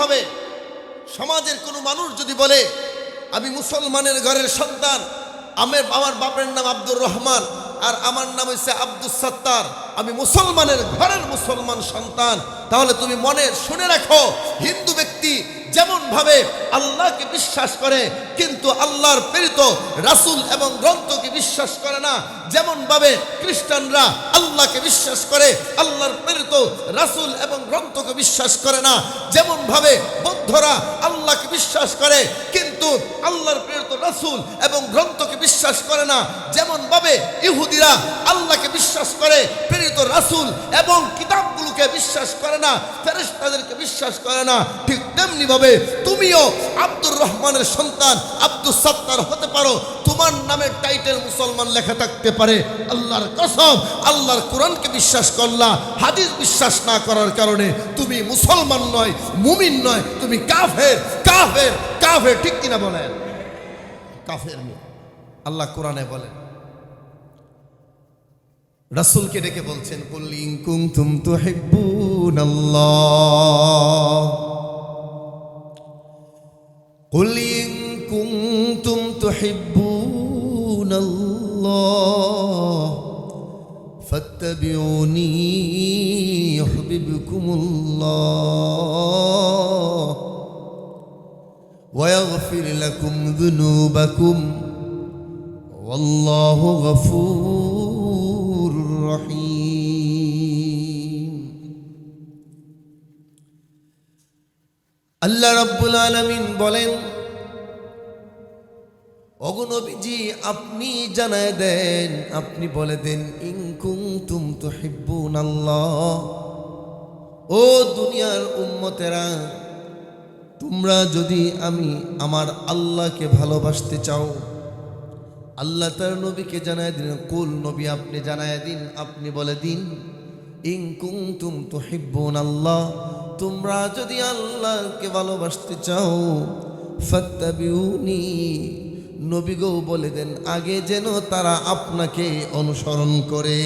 ভাবে সমাজের কোনো মানুষ যদি বলে, আমি মুসলমানের ঘরের সন্তান, আমার আমার বাপের নাম আব্দুর রহমান, আর আমার নাম হচ্ছে আব্দুল সত্তার। আমি মুসলমানের ঘরের মুসলমান সন্তান, তাহলে তুমি মনে শুনে রাখো, হিন্দু ব্যক্তি যেমন ভাবে আল্লাহকে বিশ্বাস করে, কিন্তু আল্লাহর প্রেরিত রাসূল এবং গ্রন্থকে বিশ্বাস করে না যেমন ভাবে খ্রিস্টানরা আল্লাহকে বিশ্বাস করে, আল্লাহর প্রেরিত রাসূল এবং গ্রন্থকে বিশ্বাস করে না যেমন ভাবে বৌদ্ধরা আল্লাহকে বিশ্বাস করে, কিন্তু আল্লাহর প্রেরিত রাসূল এবং গ্রন্থকে বিশ্বাস করে না যেমন ভাবে ইহুদিরা আল্লাহকে বিশ্বাস করে, প্রেরিত রাসূল এবং কিতাবগুলোকে বিশ্বাস করে না, ফেরেশতাদেরকে বিশ্বাস করে না, ঠিক তেমনি ভাবে তুমিও আব্দুর রহমানের সন্তান আব্দুল সত্তার হতে পারো, তোমার নামে টাইটেল মুসলমান লেখা থাকতে পারে। আল্লাহর কসম, আল্লাহর কোরআনকে বিশ্বাস করলা, হাদিস বিশ্বাস না করার কারণে তুমি মুসলমান নয়, মুমিন নয়, তুমি কাফের কাফের কাফের, ঠিক কিনা বলেন? কাফের আল্লাহ কোরআনে বলেন রাসূলকে ডেকে বলছেন কুল্লিং কুনতুম তুহিব্বুনাল্লাহ قل إن كنتم تحبون الله فاتبعوني يحببكم الله ويغفر لكم ذنوبكم والله غفور আল্লাহ রাব্বুল আলামিন বলেন অগনবীজি আপনি জানায় দেন, আপনি বলে দেন ইনকুম তুম তো হিব্বুন আল্লাহ ও দুনিয়ার উম্মতেরা, তোমরা যদি আমি আমার আল্লাহকে ভালোবাসতে চাও, আল্লাহ তার নবীকে জানায় দিন, কুল নবী আপনি জানায় দিন, আপনি বলে দিন ইনকুম তুম তো হিব্বুন আল্লাহ তোমরা যদি আল্লাহকে ভালোবাসতে চাও, ফত্তাবিউনি। নবী গো বলে দেন, আগে যেন তারা আপনাকে অনুসরণ করে।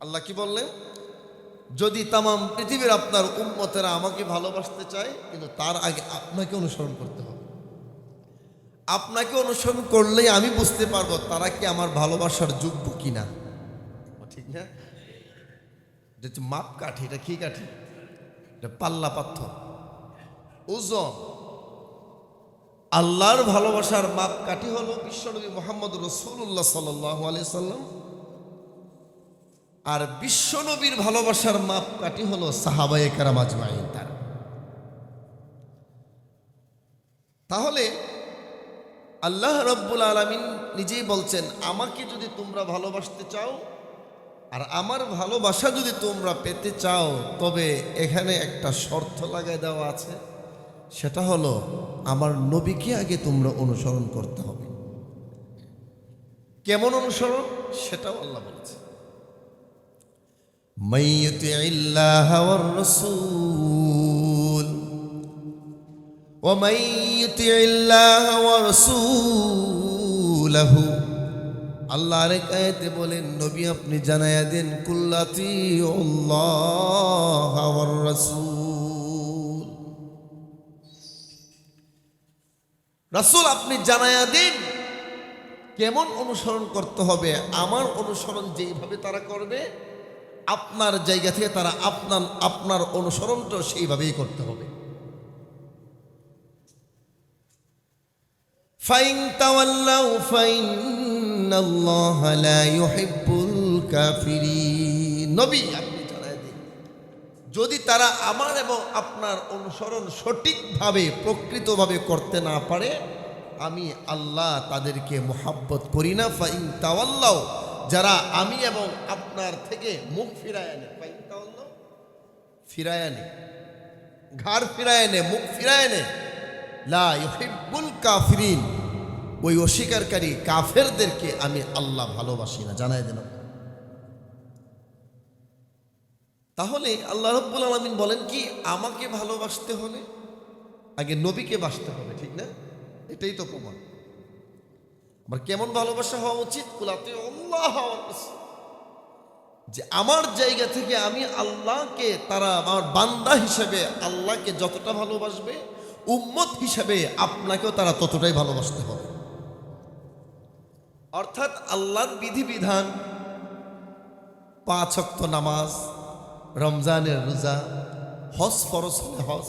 আল্লাহ কি বললেন? যদি তামাম পৃথিবীর আপনার উম্মতেরা আমাকে ভালোবাসতে চায়, কিন্তু তার আগে আপনাকে অনুসরণ করতে হবে। আপনাকে অনুসরণ করলেই আমি বুঝতে পারব তারা কি আমার ভালোবাসার যোগ্য কিনা। ঠিক না? এটা মাপ কাঠি, এটা কি কাঠি? এটা পাল্লা পাথর। ওজন। আল্লাহর ভালোবাসার মাপ কাঠি হলো বিশ্বনবী মোহাম্মদ রসুল্লাহ সাল্লাহ সাল্লাম। আর বিশ্বনবীর ভালোবাসার মাপ কাঠি হলো সাহাবায়ে কারাম আজমাইন তার। তাহলে আল্লাহ রব্বুল আলমিন নিজেই বলছেন, আমাকে যদি তোমরা ভালোবাসতে চাও আর আমার ভালোবাসা যদি তোমরা পেতে চাও তবে এখানে একটা শর্ত লাগাই দেওয়া আছে সেটা হলো আমার নবীকে আগে তোমরা অনুসরণ করতে হবে কেমন অনুসরণ সেটাও আল্লাহ বলেছে মাইয়ুতি ইল্লাহ ওয়ার রাসূল ومن يطع الله ورسوله আল্লাহ আরেক আয়াতে বলেন, নবী আপনি জানাইয়া দেন, কুল্লাতি রাসূল। আপনি জানাইয়া দিন, কেমন অনুসরণ করতে হবে? আমার অনুসরণ যেইভাবে তারা করবে, আপনার জায়গা থেকে তারা আপনার আপনার অনুসরণটা সেইভাবেই করতে হবে। ফাইন তাওয়াল্লাউ ফাইন যদি তারা আমার এবং আপনার অনুসরণ সঠিকভাবে, প্রকৃতভাবে করতে না পারে, আমি আল্লাহ তাদেরকে মোহাব্বত করি না। ফাইন তাওয়াল্লাও যারা আমি এবং আপনার থেকে মুখ ফিরায় আনে। ফাইন তাওয়াল্লাও ফিরায় আনে। ঘাড় ফিরায় এনে মুখ ফিরায় এনে লা ইউহিব্বুল কাফিরিন। ওই অস্বীকারী কাফেরদেরকে আমি আল্লাহ ভালোবাসি না, জানাই দেন তাহলে আল্লাহ রব্বুল আলমিন বলেন কি, আমাকে ভালোবাসতে হলে আগে নবীকে বাসতে হবে, ঠিক না? এটাই তো প্রমাণ। আমার কেমন ভালোবাসা হওয়া উচিত? আল্লাহ যে আমার জায়গা থেকে আমি আল্লাহকে, তারা আমার বান্দা হিসেবে আল্লাহকে যতটা ভালোবাসবে, উম্মত হিসেবে আপনাকেও তারা ততটাই ভালোবাসতে হবে। অর্থাৎ আল্লাহর বিধিবিধান, পাঁচ অক্ত নামাজ, রমজানের রোজা, হজ ফরজ হলে হজ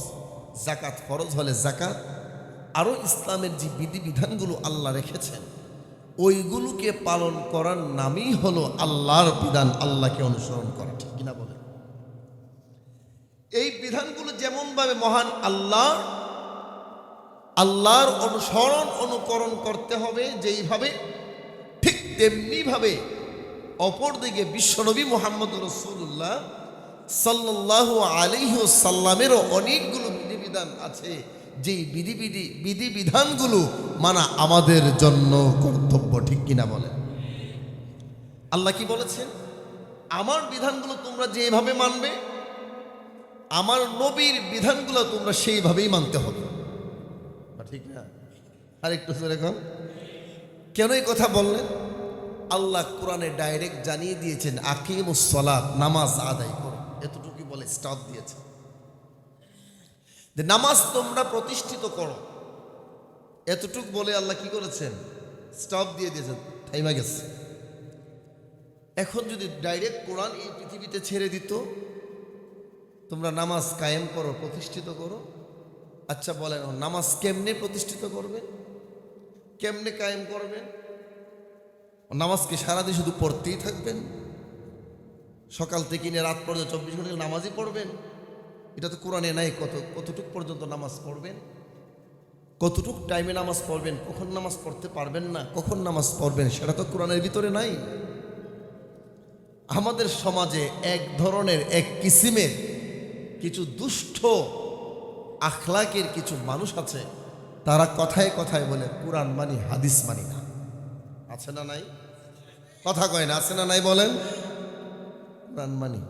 জাকাত ফরজ হলে জাকাত আরও ইসলামের যে বিধিবিধানগুলো আল্লাহ রেখেছেন, ওইগুলোকে পালন করার নামই হলো আল্লাহর বিধান, আল্লাহকে অনুসরণ করা, ঠিক কিনা বলেন? এই বিধানগুলো যেমনভাবে মহান আল্লাহ, আল্লাহর অনুসরণ, অনুকরণ করতে হবে, যেইভাবে তেমনিভাবে অপরদিকে বিশ্বনবী মোহাম্মদ রসুল্লাহ সাল্লাহ আলিহ সাল্লামেরও অনেকগুলো বিধিবিধান আছে, যেই বিধিবিধি, বিধিবিধানগুলো মানা আমাদের জন্য কর্তব্য, ঠিক কিনা বলেন? আল্লাহ কি বলেছেন? আমার বিধানগুলো তোমরা যেভাবে মানবে, আমার নবীর বিধানগুলো তোমরা সেইভাবেই মানতে হবে। ঠিক না? আরেকটু কেন এই কথা বললেন? আল্লাহ কোরআনে ডাইরেক্ট জানিয়ে দিয়েছেন আকিম সলাৎ নামাজ আদায় করো। এতটুকু বলে স্টাফ দিয়েছে। নামাজ তোমরা প্রতিষ্ঠিত করো। এতটুক বলে আল্লাহ কি করেছেন? স্টপ দিয়ে দিয়েছেন, থাইমা গেছে। এখন যদি ডাইরেক্ট কোরআন এই পৃথিবীতে ছেড়ে দিত, তোমরা নামাজ কায়েম করো, প্রতিষ্ঠিত করো। আচ্ছা বলেন, নামাজ কেমনে প্রতিষ্ঠিত করবে? কেমনে কায়েম করবেন নামাজ কি সারাদিন শুধু পড়তেই থাকবেন। সকাল থেকে নিয়ে রাত পর্যন্ত চব্বিশ ঘণ্টা নামাজই পড়বেন। এটা তো কোরআনে নাই কত, কতটুক পর্যন্ত নামাজ পড়বেন? কতটুক টাইমে নামাজ পড়বেন? কখন নামাজ পড়তে পারবেন না? কখন নামাজ পড়বেন? সেটা তো কোরআনের ভিতরে নাই। আমাদের সমাজে এক ধরনের, এক কিসিমের কিছু দুষ্ট আখলাকের কিছু মানুষ আছে। তারা কথায় কথায় বলে, কোরআন মানি, হাদিস মানি না। আছে না নাই? কথা কয় না, আছে না নাই বলেন? কোরআন মানি?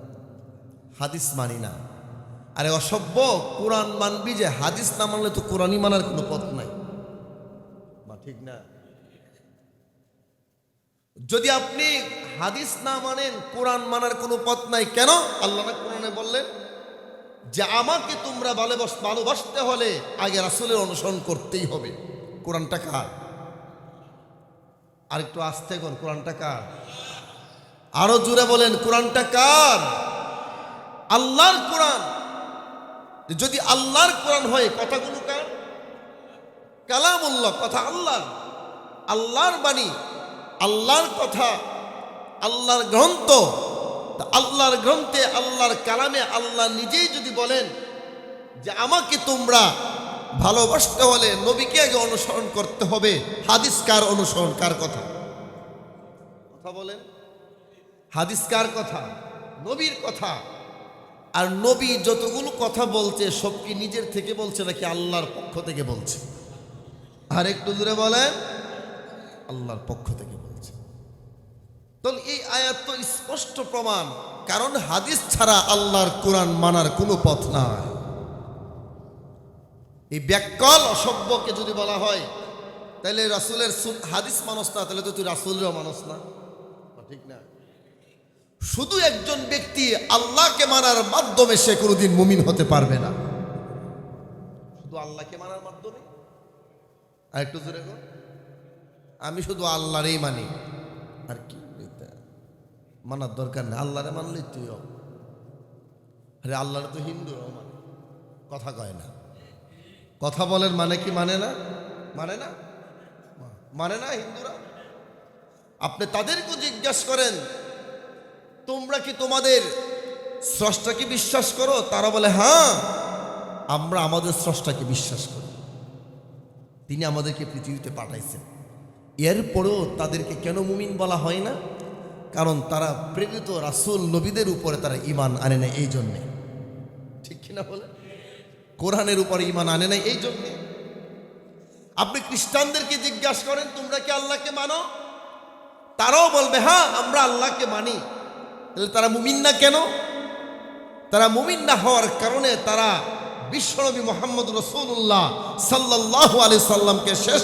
হাদিস মানি না। আরে অসভ্য, কোরআন মানবি যে হাদিস না মানলে তো কোরআনই মানার কোনো পথ নাই। বা ঠিক না? যদি আপনি হাদিস না মানেন, কোরআন মানার কোনো পথ নাই, কেন? আল্লাহ কোরআনে বললেন, যে আমাকে তোমরা ভালোবাস, ভালোবাসতে হলে আগে রাসুলের অনুসরণ করতেই হবে। কোরআনটা কার? আর একটু আসতে কর কোরআনটা কার? আরও জুড়ে বলেন, কোরআনটা কার? আল্লাহর কোরআন। যদি আল্লাহর কোরআন হয়, কথাগুলো কার? কালাম কালামুল্লাহ, কথা আল্লাহ আল্লাহর বাণী, আল্লাহর কথা, আল্লাহর গ্রন্থ। আল্লাহর গ্রন্থে, আল্লাহর কালামে আল্লাহ নিজেই যদি বলেন যে আমাকে তোমরা ভালোবাসতে হলে নবীকে আগে অনুসরণ করতে হবে। হাদিস কার অনুসরণ, কার কথা? কথা বলেন। হাদিস কার কথা? নবীর কথা। আর নবী যতগুলো কথা বলছে, সব কি নিজের থেকে বলছে নাকি আল্লাহর পক্ষ থেকে বলছে? আর একটু দূরে বলেন। আল্লাহর পক্ষ থেকে বলছে। তাহলে এই আয়াত তো স্পষ্ট প্রমাণ, কারণ হাদিস ছাড়া আল্লাহর কোরআন মানার কোনো পথ নাই। এই ব্যাকল অসভ্যকে যদি বলা হয় তাহলে রাসুলের হাদিস মানুষ না তাহলে তো তুই রাসুলেরও মানুষ না। ঠিক না? শুধু একজন ব্যক্তি আল্লাহকে মানার মাধ্যমে সে কোনোদিন মুমিন হতে পারবে না। শুধু আল্লাহকে মানার মাধ্যমে? আর একটু জোরে আমি শুধু আল্লাহরেই মানি। আর কি? মানার দরকার নেই। আল্লাহরে মানলেই তুইও। আরে আল্লাহরে তো হিন্দুরাও মানে। কথা কয় না। কথা বলেন মানে কি মানে না? মানে না? মানে না হিন্দুরা? আপনি তাদেরকেও জিজ্ঞাসা করেন, তোমরা কি তোমাদের স্রষ্টাকে বিশ্বাস করো? তারা বলে হ্যাঁ আমরা আমাদের স্রষ্টাকে বিশ্বাস করি। তিনি আমাদেরকে পৃথিবীতে পাঠাইছেন। এরপরেও তাদেরকে কেন মুমিন বলা হয় না? কারণ তারা প্রেরিত রাসূল নবীদের উপরে তারা ইমান আনে না এই জন্যে ঠিক কিনা বলে কোরআনের উপরে ইমান আনে না এই জন্যে। আপনি খ্রিস্টানদেরকে জিজ্ঞাসা করেন, তোমরা কি আল্লাহকে মানো? তারাও বলবে হ্যাঁ আমরা আল্লাহকে মানি। তাহলে তারা মুমিন না কেন? তারা মুমিন না হওয়ার কারণে তারা বিশ্বনবী মোহাম্মদ রসুল্লাহ সাল্লাহ আলি সাল্লামকে শেষ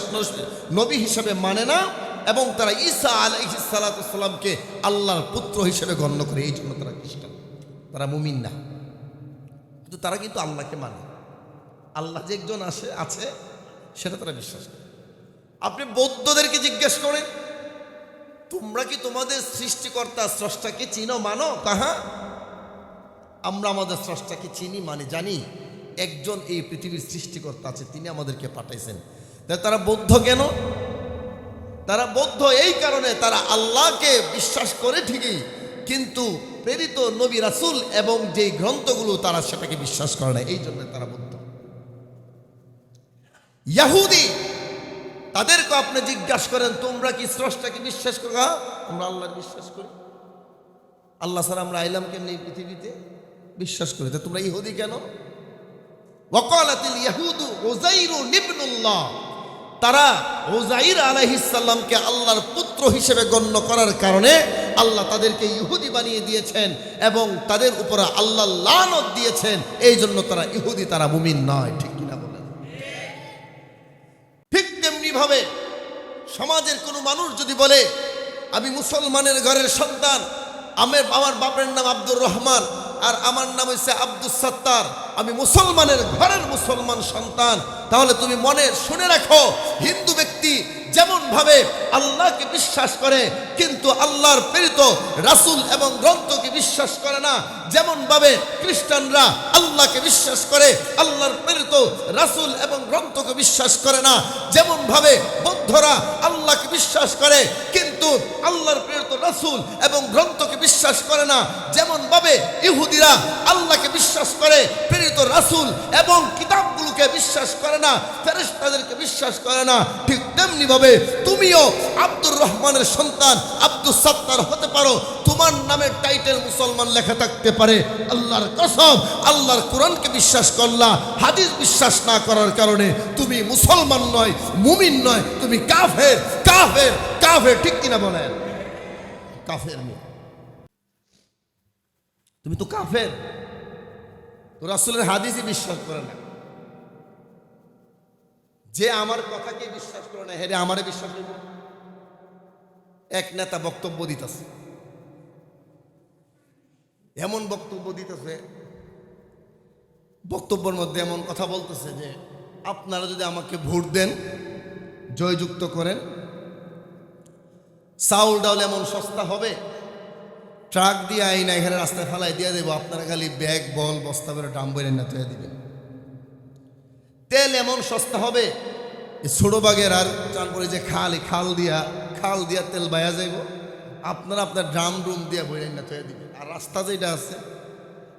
নবী হিসেবে মানে না এবং তারা ঈসা আলাইহিসালাতামকে আল্লাহর পুত্র হিসেবে গণ্য করে। এই জন্য তারা খ্রিস্টান। তারা মুমিন না। কিন্তু তারা কিন্তু আল্লাহকে মানে। আল্লাহ যে একজন আসে, আছে, সেটা তারা বিশ্বাস করে। আপনি বৌদ্ধদেরকে জিজ্ঞেস করেন, তোমরা কি তোমাদের সৃষ্টিকর্তা স্রষ্টাকে চিনো, মানো? কাহা আমরা আমাদের স্রষ্টাকে চিনি মানে জানি, একজন এই পৃথিবীর সৃষ্টিকর্তা আছে, তিনি আমাদেরকে পাঠাইছেন। তারা বৌদ্ধ কেন? তারা বৌদ্ধ এই কারণে, তারা আল্লাহকে বিশ্বাস করে ঠিকই, কিন্তু প্রেরিত নবী রাসুল এবং যে গ্রন্থগুলো তারা সেটাকে বিশ্বাস করে না, এই জন্য তারা বৌদ্ধ। ইয়াহুদি তাদেরকে আপনি জিজ্ঞাসা করেন তোমরা কি স্রষ্টাকে বিশ্বাস করো? হ্যাঁ, আমরা আল্লাহর বিশ্বাস করি। আল্লাহ স্যার আমরা আইলাম কেমনি পৃথিবীতে? বিশ্বাস করি। তোমরা ইহুদি কেন? ওয়াকালাতিল ইয়াহুদু উযাইরু ইবনুল্লাহ তারা ওজাইর আলাইহিসসালামকে আল্লাহর পুত্র হিসেবে গণ্য করার কারণে আল্লাহ তাদেরকে ইহুদি বানিয়ে দিয়েছেন এবং তাদের উপরে আল্লাহ লানত দিয়েছেন। এই জন্য তারা ইহুদি তারা মুমিন নয় ঠিক ভাবে সমাজের কোনো মানুষ যদি বলে, আমি মুসলমানের ঘরের সন্তান, আমার বাবার বাপের নাম আব্দুর রহমান, আর আমার নাম হচ্ছে আব্দুল সাত্তার। আমি মুসলমানের ঘরের মুসলমান সন্তান। তাহলে তুমি মনে শুনে রাখো, হিন্দু ব্যক্তি যেমন ভাবে আল্লাহকে বিশ্বাস করে, কিন্তু আল্লাহর প্রেরিত রাসূল এবং গ্রন্থকে বিশ্বাস করে না যেমন ভাবে খ্রিস্টানরা আল্লাহকে বিশ্বাস করে, আল্লাহর প্রেরিত রাসূল এবং গ্রন্থকে বিশ্বাস করে না যেমন ভাবে বৌদ্ধরা আল্লাহকে বিশ্বাস করে, কিন্তু আল্লাহর প্রেরিত রাসূল এবং গ্রন্থকে বিশ্বাস করে না। যেমন ভাবে ইহুদিরা আল্লাহকে বিশ্বাস করে, প্রেরিত রাসূল এবং কিতাবগুলোকে বিশ্বাস করে না, ফেরেশতাদেরকে বিশ্বাস করে না, ঠিক তেমনি ভাবে তুমিও আব্দুর রহমানের সন্তান আব্দুল সাত্তার হতে পারো। তোমার নামের টাইটেল মুসলমান লেখা থাকতে পারে। আল্লাহর কসম, আল্লাহর কোরআনকে বিশ্বাস করলা, হাদিস বিশ্বাস না করার কারণে তুমি মুসলমান নয়, মুমিন নয়, তুমি কাফের কাফের কাফের, ঠিক কিনা বলেন? কাফের মেয়ে তুমি তো কাফের। তো রাসুলের হাদিসই বিশ্বাস করে না। যে আমার কথাকে বিশ্বাস করে না, হেরে আমারে বিশ্বাস করব। এক নেতা বক্তব্য দিতেছে। এমন বক্তব্য দিতেছে, বক্তব্যের মধ্যে এমন কথা বলতেছে যে, আপনারা যদি আমাকে ভোট দেন, জয়যুক্ত করেন চাউল ডাউল এমন সস্তা হবে? ট্রাক দিয়ে আইনা, এখানে রাস্তায় ফেলাই দিয়ে দেবো। আপনারা খালি ব্যাগ, বল, বস্তা ডাম বইরে না তুলে দিবেন। তেল এমন সস্তা হবে? ছোট আর চানপুরে যে খাল খাল দিয়া খাল দিয়া তেল বায়া যাইব। আপনারা আপনার ড্রাম ড্রুম দিয়া বইরে না তুলে দিবেন। আর রাস্তা যেটা আছে,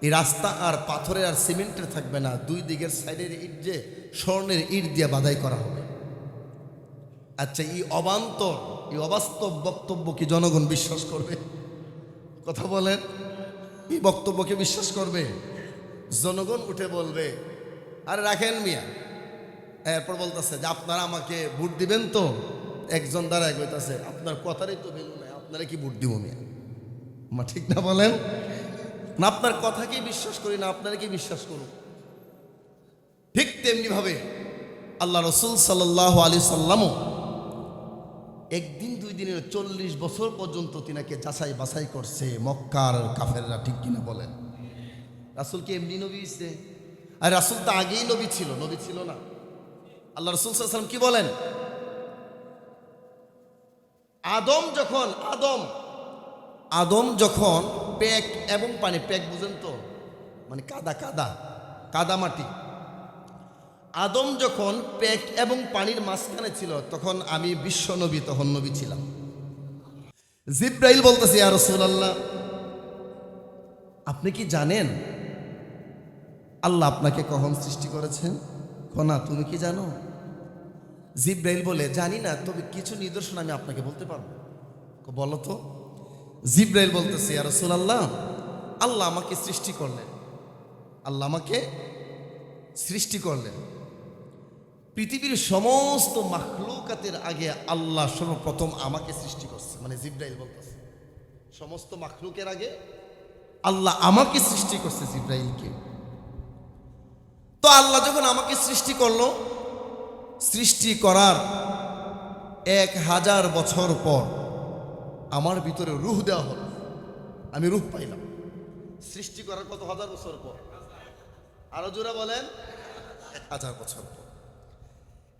এই রাস্তা আর পাথরের আর সিমেন্টের থাকবে না। দুই দিকের সাইডের ইট যে স্বর্ণের ইট দিয়ে বাধাই করা হবে। আচ্ছা এই অবান্তর এই অবাস্তব বক্তব্য কি জনগণ বিশ্বাস করবে? কথা বলেন, এই বক্তব্যকে বিশ্বাস করবে? জনগণ উঠে বলবে, আরে রাখেন মিয়া। এরপর বলতেছে যে, আপনারা আমাকে ভোট দিবেন তো? একজন দাঁড়ায় কইতাছে, আপনার কথারই তো ভ্যালু নাই, আপনারা কি ভোট দিব মিয়া? মা, ঠিক না বলেন? না, আপনার কথাকেই বিশ্বাস করি, না আপনারা কি বিশ্বাস করুন ঠিক তেমনি ভাবে আল্লাহ রসুল সাল্লাহ আলি সাল্লামও একদিন, দুই দিনের চল্লিশ বছর পর্যন্ত তিনাকে যাচাই বাছাই করছে মক্কার কাফেররা, ঠিক কিনা বলেন? রাসুল কি এমনি নবী হইছে? আর রাসুল তো আগেই নবী ছিল নবী ছিল না। আল্লাহ রসুল সাল্লাম কি বলেন? আদম যখন, আদম আদম যখন প্যাক এবং পানি প্যাক বুঝেন তো? মানে কাদা কাদা কাদা মাটি। আদম যখন পেক এবং পানির মাঝখানে ছিল, তখন আমি বিশ্ব নবী, তখন নবী ছিলাম। জিব্রাইল বলতেছি আর রসুল্লাহ আপনি কি জানেন আল্লাহ আপনাকে কখন সৃষ্টি করেছেন? কনা, তুমি কি জানো? জিব্রাইল বলে, জানি না, তবে কিছু নিদর্শন আমি আপনাকে বলতে পারব। বলো তো। জিব্রাইল বলতেছি আর রসুল্লাহ আল্লাহ আমাকে সৃষ্টি করলেন। আল্লাহ আমাকে সৃষ্টি করলেন। পৃথিবীর সমস্ত মাখলুকাতের আগে আল্লাহ সর্বপ্রথম আমাকে সৃষ্টি করছে। মানে জিব্রাইল বলতেছে, সমস্ত মাখলুকের আগে আল্লাহ আমাকে সৃষ্টি করছে জিব্রাইলকে। তো আল্লাহ যখন আমাকে সৃষ্টি করল, সৃষ্টি করার এক হাজার বছর পর আমার ভিতরে রুহ দেওয়া হলো। আমি রুহ পাইলাম। সৃষ্টি করার কত হাজার বছর পর? আরও জোরা বলেন, এক হাজার বছর পর।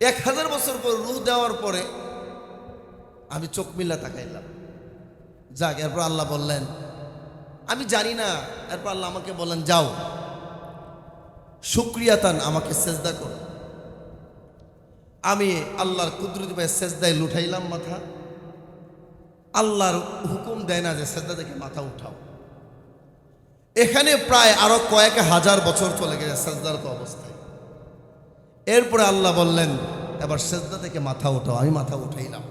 এক হাজার বছর পর রুহ দেওয়ার পরে আমি চোখ মিল্লা তাকাইলাম। যাক, এরপর আল্লাহ বললেন, আমি জানি না। এরপর আল্লাহ আমাকে বললেন, যাও শুক্রিয়াতান আমাকে সেজদা করো। আমি আল্লাহর কুদরতি ভাই সেজদায় লুঠাইলাম মাথা। আল্লাহর হুকুম দেয় না যে সেজদা থেকে মাথা উঠাও। এখানে প্রায় আরও কয়েক হাজার বছর চলে গেছে সেজদার তো অবস্থায়। এরপরে আল্লাহ বললেন, এবার সেজদা থেকে মাথা উঠাও। আমি মাথা উঠাইলাম।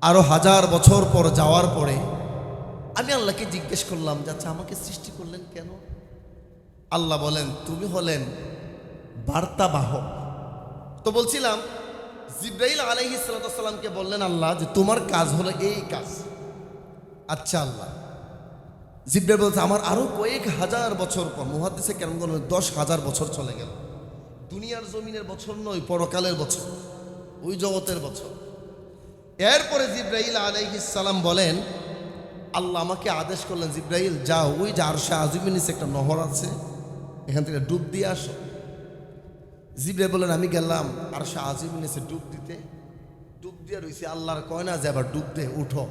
আরও হাজার বছর পর যাওয়ার পরে আমি আল্লাহকে জিজ্ঞেস করলাম, যে আচ্ছা আমাকে সৃষ্টি করলেন কেন? আল্লাহ বলেন, তুমি হলেন বার্তাবাহক। তো বলছিলাম, জিব্রাইল আলাইহি সালাতামকে বললেন আল্লাহ যে তোমার কাজ হলো এই কাজ। আচ্ছা আল্লাহ। জিব্রাইল বলছে, আমার আরও কয়েক হাজার বছর পর কেমন করলেন দশ হাজার বছর চলে গেল। দুনিয়ার জমিনের বছর নয়, পরকালের বছর, ওই জগতের বছর। এরপরে আলাইহিস সালাম বলেন, আল্লাহ আমাকে আদেশ করলেন, জিব্রাইল, যাও, ওই যে আরশা আজমির নিচে একটা নহর আছে, এখান থেকে ডুব দিয়ে আসো। জিব্রাইল বলেন আমি গেলাম আরশা আজমির নিচে ডুব দিতে। ডুব দিয়ে রয়েছি আল্লাহর কয় না যে আবার ডুব দে, উঠো।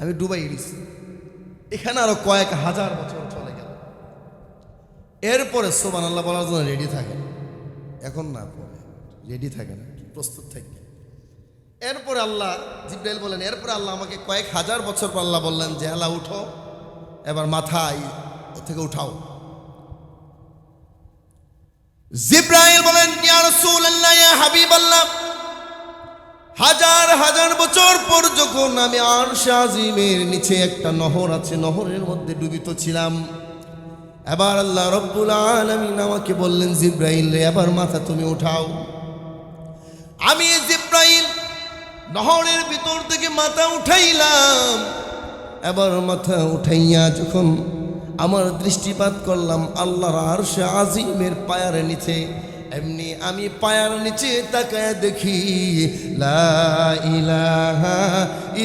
আমি ডুবাই দিছি এখানে আরও কয়েক হাজার বছর চলে গেল। এরপরে সোমান আল্লাহ বলার জন্য রেডি থাকে এখন না পরে রেডি থাকে না, প্রস্তুত থাকে। এরপরে আল্লাহ জিব্রাইল বলেন, এরপরে আল্লাহ আমাকে কয়েক হাজার বছর পর আল্লাহ বললেন যে আল্লাহ উঠো, এবার মাথায় থেকে উঠাও। জিব্রাইল বলেন হাজার হাজার বছর পর যখন আমি আরশ আজিমের নিচে একটা নহর আছে, নহরের মধ্যে ডুবিত ছিলাম এবার আল্লাহ রব্বুল আলামিন আমাকে বললেন, জিব্রাইল রে, এবার মাথা তুমি উঠাও। আমি জিব্রাইল নহরের ভিতর থেকে মাথা উঠাইলাম। এবার মাথা উঠাইয়া যখন আমার দৃষ্টিপাত করলাম, আল্লাহর আরশে আজিমের পায়ার নিচে, এমনি আমি পায়ার নিচে তাকায় দেখি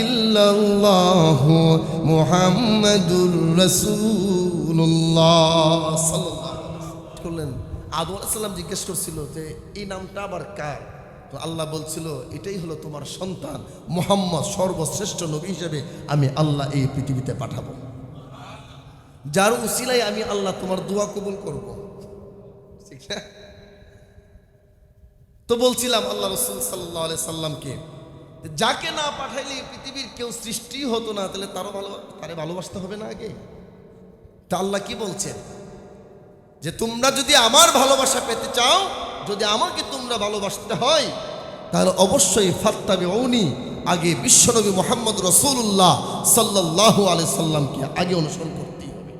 ইল্লাল্লাহু মুহাম্মাদুর রাসূলুল্লাহ ওয়াসাল্লাম করলেন আদম আলাইহিস সালাম জিজ্ঞেস করছিল যে, এই নামটা আবার কার? তো আল্লাহ বলছিল, এটাই হলো তোমার সন্তান, মোহাম্মদ, সর্বশ্রেষ্ঠ নবী হিসেবে আমি আল্লাহ এই পৃথিবীতে পাঠাবো। যার উসিলাই আমি আল্লাহ তোমার দোয়া কবুল করব। ঠিক না? তো বলছিলাম আল্লাহ রসুল সাল্লাহ আলাই সাল্লামকে যাকে না পাঠাইলে পৃথিবীর কেউ সৃষ্টি হতো না, তাহলে তারও ভালো, তারে ভালোবাসতে হবে না আগে? তা আল্লাহ কি বলছেন? যে তোমরা যদি আমার ভালোবাসা পেতে চাও, যদি আমাকে তোমরা ভালোবাসতে হয়, তাহলে অবশ্যই ফাত্তাবে অউনি আগে বিশ্বনবী মোহাম্মদ রসুল্লাহ সাল্লাহ আলি সাল্লামকে আগে অনুসরণ করতেই হবে।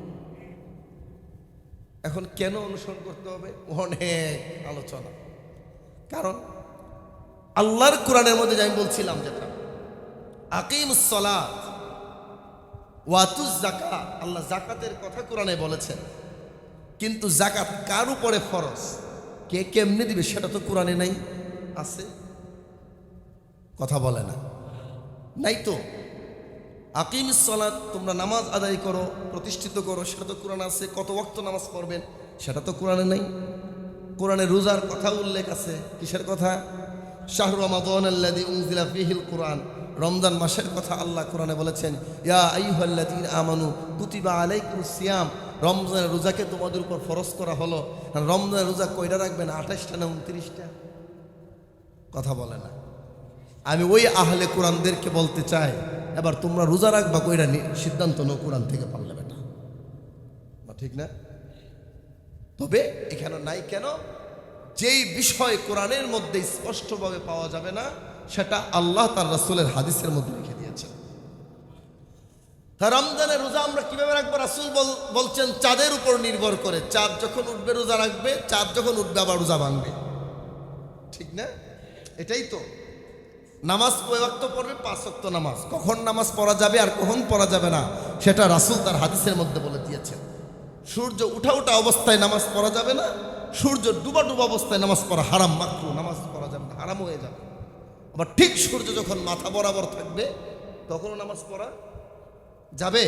এখন কেন অনুসরণ করতে হবে? অনেক আলোচনা। কারণ আল্লাহর কোরআনের মধ্যে আমি বলছিলাম যেটা আকিম ওয়াতুজ জাকা আল্লাহ জাকাতের কথা কোরআনে বলেছেন। কিন্তু জাকাত কার উপরে ফরজ? কে কেমনে দিবে সেটা তো কোরআনে নাই, আছে। কথা বলে না। নাই তো। আকিম সলাত, তোমরা নামাজ আদায় করো, প্রতিষ্ঠিত করো, সেটা তো কোরআন আছে। কত ওয়াক্ত নামাজ পড়বেন, সেটা তো কোরআনে নাই। কোরআনে রোজার কথা উল্লেখ আছে। কিসের কথা? শাহরু রমাদান উনজিলা ফীহিল কোরআন। রমজান মাসের কথা আল্লাহ কোরআনে বলেছেন, ইয়া আইয়ুহাল্লাযীনা আমানু কুতিবা আলাইকুমুস সিয়াম। রমজানের রোজাকে তোমাদের উপর ফরজ করা হলো। রমজানের রোজা কয়টা রাখবেন? আঠাশটা না উনত্রিশটা? কথা বলে না। আমি ওই আহলে কোরআনদেরকে বলতে চাই, এবার তোমরা রোজা রাখবা কইরা সিদ্ধান্ত নো কোরআন থেকে পারলে বেটা। বা ঠিক না? তবে এখানে নাই কেন? যেই বিষয় কোরআনের মধ্যে স্পষ্টভাবে পাওয়া যাবে না সেটা আল্লাহ তার রাসূলের হাদিসের মধ্যে লিখে দিয়েছেন। রমজানের রোজা আমরা কীভাবে রাখব? রাসূল বল- বলছেন, চাঁদের উপর নির্ভর করে। চাঁদ যখন উঠবে, রোজা রাখবে, চাঁদ যখন উঠবে, আবার রোজা ভাঙবে। ঠিক না? এটাই তো। নামাজ ওয়াক্ত পড়বে? পাঁচ ওয়াক্ত নামাজ। কখন নামাজ পড়া যাবে আর কখন পড়া যাবে না, সেটা রাসূল তার হাদিসের মধ্যে বলে দিয়েছেন। সূর্য উঠা উঠা অবস্থায় নামাজ পড়া যাবে না, সূর্য ডুবা ডুবা অবস্থায় নামাজ পড়া হারাম, মাকরু। নামাজ পড়া যাবে না, হারাম হয়ে যাবে। আবার ঠিক সূর্য যখন মাথা বরাবর থাকবে তখনও নামাজ পড়া যাবে?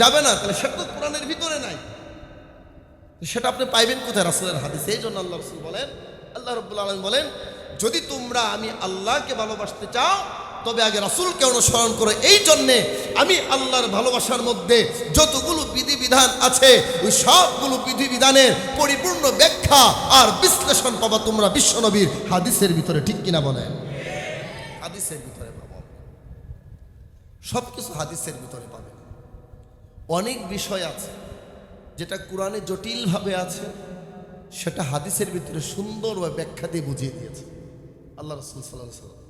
যাবে না, তাহলে সেটা তো কোরআনের ভিতরে নাই। সেটা আপনি পাইবেন কোথায়? রাসুলের হাদিসে। এই জন্য আল্লাহ রসুল বলেন, আল্লাহ রব্বুল আলম বলেন, যদি তোমরা আমি আল্লাহকে ভালোবাসতে চাও, তবে আগে রাসুলকে অনুসরণ করো। এই জন্যে আমি আল্লাহর ভালোবাসার মধ্যে যতগুলো বিধিবিধান আছে, ওই সবগুলো বিধিবিধানের পরিপূর্ণ ব্যাখ্যা আর বিশ্লেষণ পাবা তোমরা বিশ্বনবীর হাদিসের ভিতরে। ঠিক কিনা বলেন হাদিসের ভিতরে পাবো সব কিছু হাদিসের ভিতরে পাবে অনেক বিষয় আছে, যেটা কোরআনে জটিলভাবে আছে, সেটা হাদিসের ভিতরে সুন্দর বা ব্যাখ্যা দিয়ে বুঝিয়ে দিয়েছে। আল্লাহ রসুল সাল্লাহ সাল্লাম